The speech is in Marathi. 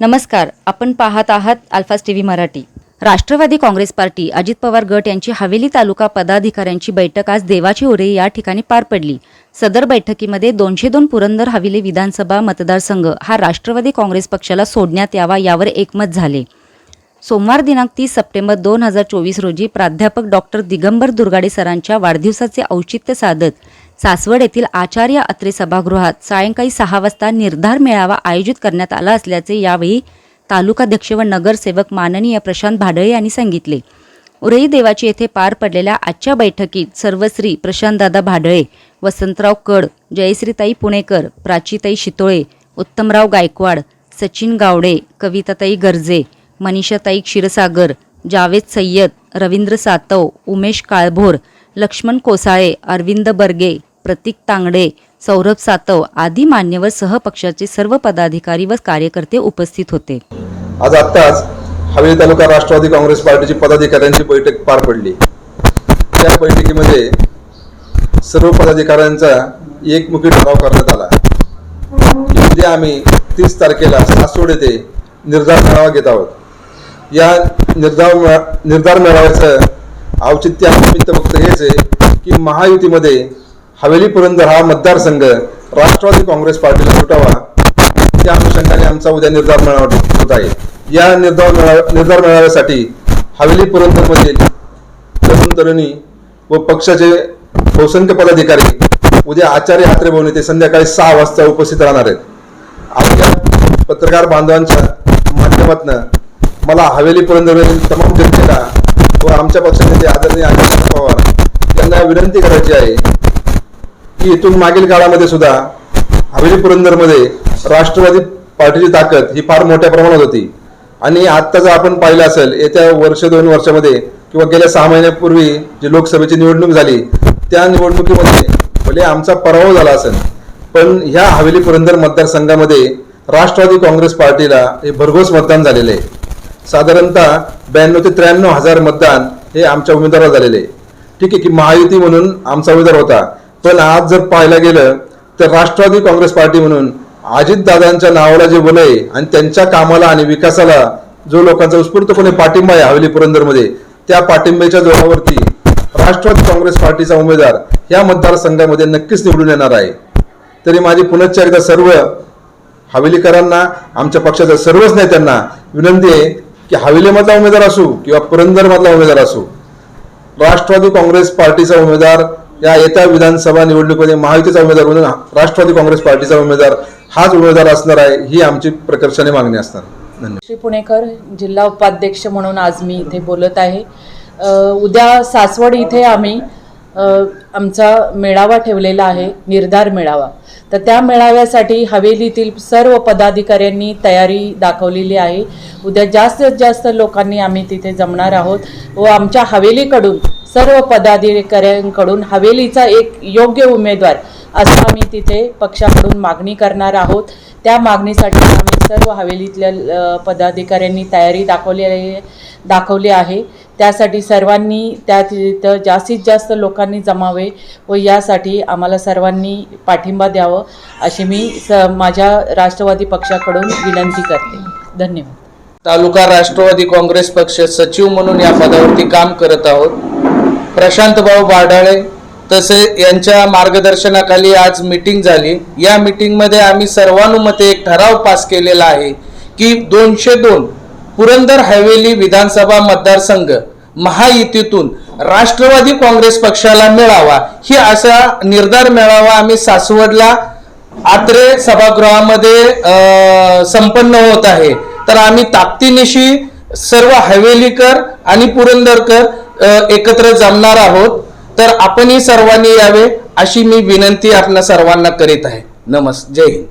नमस्कार आपण पाहत आहात अल्फास T V Marathi. Rashtrawadi Congress party Ajit Pawar गट यांची हवेली तालुका पदाधिकाऱ्यांची बैठक आज देवाची ओरे या ठिकाणी पार पडली. सदर बैठकीमध्ये दोनशे दोन पुरंदर हवेली विधानसभा मतदारसंघ हा राष्ट्रवादी काँग्रेस पक्षाला सोडण्यात यावा यावर एकमत झाले. सोमवार दिनांक तीस सप्टेंबर दोन हजार चोवीस रोजी प्राध्यापक डॉक्टर दिगंबर दुर्गाडे सरांच्या वाढदिवसाचे औचित्य साधत सासवड येथील आचार्य अत्रे सभागृहात सायंकाळी सहा वाजता निर्धार मेळावा आयोजित करण्यात आला असल्याचे यावेळी तालुकाध्यक्ष व नगरसेवक माननीय प्रशांत भाडळे यांनी सांगितले. उरई देवाची येथे पार पडलेल्या आजच्या बैठकीत सर्वश्री प्रशांतदादा भाडळे वसंतराव कड जयश्रीताई पुणेकर प्राचीताई शितोळे उत्तमराव गायकवाड सचिन गावडे कविताताई गर्जे मनीषाताई क्षीरसागर जावेद सय्यद रवींद्र सातव उमेश काळभोर लक्ष्मण कोसाळे अरविंद बर्गे प्रतीक तांगडे सौरभ सातव आदी मान्यवर सहपक्षाचे सर्व पदाधिकारी व कार्यकर्ते उपस्थित होते. आज आत्ताच हवेली तालुका राष्ट्रवादी काँग्रेस पार्टीची पदाधिकाऱ्यांची बैठक पार पडली. त्या बैठकीमध्ये सर्व पदाधिकाऱ्यांचा एकमुखी ठराव करण्यात आला. म्हणजे उद्या आम्ही तीस तारखेला सासवड येथे निर्धार मेळावा घेत आहोत. या निर्धार निर्धार मेळाव्याचं औचित्य आणि निमित्त फक्त हेच आहे की महायुतीमध्ये हवेली पुरंदर हा मतदारसंघ राष्ट्रवादी काँग्रेस पार्टीला सुटावा त्या अनुषंगाने आमचा उद्या निर्धार मेळावा होत आहे. या निर्धार निर्धार मेळाव्यासाठी हवेली पुरंदरमधील तरुण तरुणी व पक्षाचे बहुसंख्य पदाधिकारी उद्या आचार्य यात्रे भवन येथे संध्याकाळी सहा वाजता उपस्थित राहणार आहेत. आपल्या पत्रकार बांधवांच्या माध्यमातून मला हवेली पुरंदरमधील तमाम जनतेला व आमच्या पक्षाचे आदरणीय अजित पवार यांना विनंती करायची आहे. की इथून मागील काळामध्ये सुद्धा हवेली पुरंदरमध्ये राष्ट्रवादी पार्टीची ताकद ही फार मोठ्या प्रमाणात होती. आणि आत्ता जर आपण पाहिलं असेल येत्या वर्ष दोन वर्षामध्ये किंवा गेल्या सहा महिन्यापूर्वी जी लोकसभेची निवडणूक झाली त्या निवडणुकीमध्ये भले आमचा पराभव झाला असेल पण ह्या हवेली पुरंदर मतदारसंघामध्ये राष्ट्रवादी काँग्रेस पार्टीला हे भरघोस मतदान झालेले आहे. साधारणतः ब्याण्णव ते त्र्याण्णव हजार मतदान हे आमच्या उमेदवाराला झालेले आहे. ठीक आहे की महायुती म्हणून आमचा उमेदवार होता पण आज जर पाहायला गेलं तर राष्ट्रवादी काँग्रेस पार्टी म्हणून अजितदादांच्या नावाला जे वलय आणि त्यांच्या कामाला आणि विकासाला जो लोकांचा उत्स्फूर्तपणे पाठिंबा आहे हवेली पुरंदरमध्ये त्या पाठिंब्याच्या जोरावरती राष्ट्रवादी काँग्रेस पार्टीचा उमेदवार या मतदारसंघामध्ये नक्कीच निवडून येणार आहे. तरी माझी पुनश्च एकदा सर्व हवेलीकरांना आमच्या पक्षाच्या सर्वच नेत्यांना विनंती आहे की हवेलीमधला उमेदवार असू किंवा पुरंदरमधला उमेदवार असू राष्ट्रवादी काँग्रेस पार्टीचा उमेदवार या येत्या विधानसभा निवडणुकीमध्ये महायुतीचा उमेदवार म्हणून राष्ट्रवादी काँग्रेस पार्टीचा उमेदवार हाच उमेदवार असणार आहे ही आमची प्रकर्षाने मागणी असणार. धन्यवाद. श्री पुणेकर जिल्हा उपाध्यक्ष म्हणून आज मी इथे बोलत आहे. उद्या सासवड इथे आम्ही आमचा मेळावा ठेवलेला आहे निर्धार मेळावा. तर त्या मेळाव्यासाठी हवेलीतील सर्व पदाधिकाऱ्यांनी तयारी दाखवलेली आहे. उद्या जास्तीत जास्त लोकांनी आम्ही तिथे जमणार आहोत व आमच्या हवेलीकडून सर्व पदाधिकाऱ्यांकडून हवेलीचा एक योग्य उमेदवार असं आम्ही तिथे पक्षाकडून मागणी करणार आहोत. त्या मागणीसाठी आम्ही सर्व हवेलीतल्या पदाधिकाऱ्यांनी तयारी दाखवली आहे दाखवली आहे. त्यासाठी सर्वांनी त्या तिथं जास्तीत जास्त लोकांनी जमावे व यासाठी आम्हाला सर्वांनी पाठिंबा द्यावं अशी मी स माझ्या राष्ट्रवादी पक्षाकडून विनंती करते. धन्यवाद. तालुका राष्ट्रवादी काँग्रेस पक्ष सचिव म्हणून या पदावरती काम करत आहोत. प्रशांत भाऊ बाडाळे तसे यांच्या मार्गदर्शनाखाली आज मीटिंग झाली. या मीटिंगमध्ये आम्ही सर्वानुमते एक ठराव पास केलेला आहे की दोनशे दोन पुरंदर हवेली विधानसभा मतदारसंघ महायुतीतून राष्ट्रवादी काँग्रेस पक्षाला मिळावा. ही असा निर्धार मिळावा आम्ही सासवडला आत्रे सभागृहामध्ये संपन्न होत आहे. तर आम्ही ताकदीनिशी सर्व हवेलीकर आणि पुरंदरकर एकत्र जमणार आहोत तर आपणही सर्वांनी यावे अशी मी विनंती आपल्या सर्वांना करीत आहे. नमस् जय हिंद.